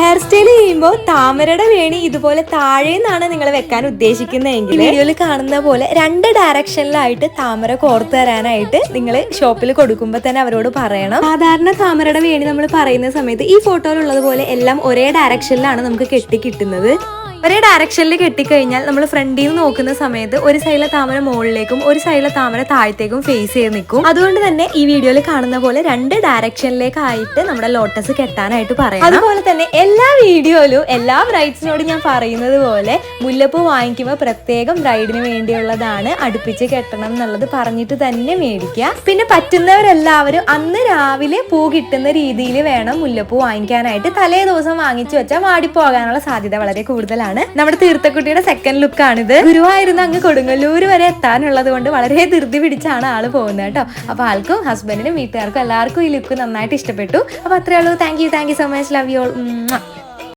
Hair style ചെയ്യുമ്പോൾ താമരയുടെ വേണി ഇതുപോലെ താഴെ നിന്നാണ് നിങ്ങൾ വെക്കാൻ ഉദ്ദേശിക്കുന്നതെങ്കിൽ വീഡിയോയിൽ കാണുന്ന പോലെ രണ്ട് ഡയറക്ഷനിലായിട്ട് താമര കോർത്ത് തരാനായിട്ട് നിങ്ങൾ ഷോപ്പിൽ കൊടുക്കുമ്പോൾ തന്നെ അവരോട് പറയണം. സാധാരണ താമരയുടെ വേണി നമ്മൾ പറയുന്ന സമയത്ത് ഈ ഫോട്ടോയിലുള്ളത് പോലെ എല്ലാം ഒരേ ഡയറക്ഷനിലാണ് നമുക്ക് കെട്ടി കിട്ടുന്നത്. ഒരേ ഡയറക്ഷനിൽ കെട്ടിക്കഴിഞ്ഞാൽ നമ്മൾ ഫ്രണ്ടിൽ നോക്കുന്ന സമയത്ത് ഒരു സൈഡിലെ താമര മുകളിലേക്കും ഒരു സൈഡിലെ താമര താഴത്തേക്കും ഫേസ് ചെയ്ത് നിൽക്കും. അതുകൊണ്ട് തന്നെ ഈ വീഡിയോയിൽ കാണുന്ന പോലെ രണ്ട് ഡയറക്ഷനിലേക്കായിട്ട് നമ്മുടെ ലോട്ടസ് കെട്ടാനായിട്ട് പറയാം. അതുപോലെ തന്നെ എല്ലാ വീഡിയോയിലും എല്ലാ ബ്രൈഡ്സിനോടും ഞാൻ പറയുന്നത് പോലെ മുല്ലപ്പൂ വാങ്ങിക്കുമ്പോൾ പ്രത്യേകം ബ്രൈഡിന് വേണ്ടിയുള്ളതാണ് അടുപ്പിച്ച് കെട്ടണം എന്നുള്ളത് പറഞ്ഞിട്ട് തന്നെ മേടിക്കുക. പിന്നെ പറ്റുന്നവരെല്ലാവരും അന്ന് രാവിലെ പൂ കിട്ടുന്ന രീതിയിൽ വേണം മുല്ലപ്പൂ വാങ്ങിക്കാനായിട്ട്. തലേ ദിവസം വാങ്ങിച്ചു വെച്ചാൽ വാടിപ്പോകാനുള്ള സാധ്യത വളരെ കൂടുതലാണ്. നമ്മുടെ തീർത്ഥക്കുട്ടിയുടെ സെക്കൻഡ് ലുക്കാണിത് ഗുരുവായിരുന്നു അങ്ങ് കൊടുങ്ങല്ലൂർ വരെ എത്താനുള്ളത് കൊണ്ട് വളരെ ധൃതി പിടിച്ചാണ് ആൾ പോകുന്നത് കേട്ടോ. അപ്പൊ ആൾക്കും ഹസ്ബൻഡിനും വീട്ടുകാർക്കും എല്ലാവർക്കും ഈ ലുക്ക് നന്നായിട്ട് ഇഷ്ടപ്പെട്ടു. അപ്പൊ അത്രേ ഉള്ളൂ. Thank you thank you so much love you all